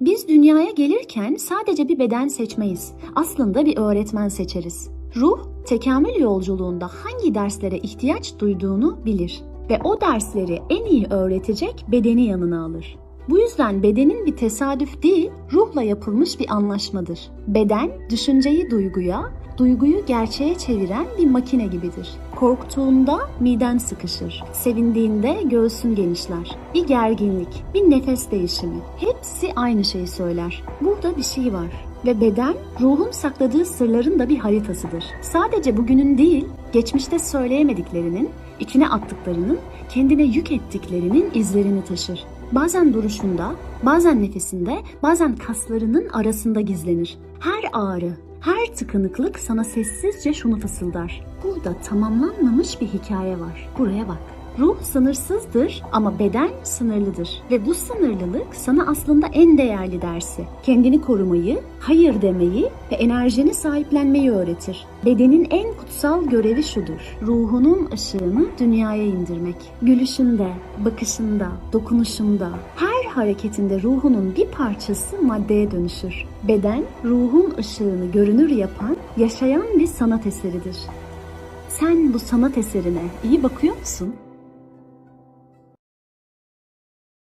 Biz dünyaya gelirken sadece bir beden seçmeyiz. Aslında bir öğretmen seçeriz. Ruh, tekamül yolculuğunda hangi derslere ihtiyaç duyduğunu bilir ve o dersleri en iyi öğretecek bedeni yanına alır. Bu yüzden bedenin bir tesadüf değil, ruhla yapılmış bir anlaşmadır. Beden, düşünceyi duyguya, duyguyu gerçeğe çeviren bir makine gibidir. Korktuğunda miden sıkışır, sevindiğinde göğsün genişler. Bir gerginlik, bir nefes değişimi. Hepsi aynı şeyi söyler. Burada bir şey var ve beden ruhun sakladığı sırların da bir haritasıdır. Sadece bugünün değil, geçmişte söyleyemediklerinin, içine attıklarının, kendine yük ettiklerinin izlerini taşır. Bazen duruşunda, bazen nefesinde, bazen kaslarının arasında gizlenir. Her ağrı, her tıkanıklık sana sessizce şunu fısıldar. Burada tamamlanmamış bir hikaye var. Buraya bak. Ruh sınırsızdır ama beden sınırlıdır. Ve bu sınırlılık sana aslında en değerli dersi. Kendini korumayı, hayır demeyi ve enerjini sahiplenmeyi öğretir. Bedenin en kutsal görevi şudur. Ruhunun ışığını dünyaya indirmek. Gülüşünde, bakışında, dokunuşunda, her hareketinde ruhunun bir parçası maddeye dönüşür. Beden, ruhun ışığını görünür yapan, yaşayan bir sanat eseridir. Sen bu sanat eserine iyi bakıyor musun?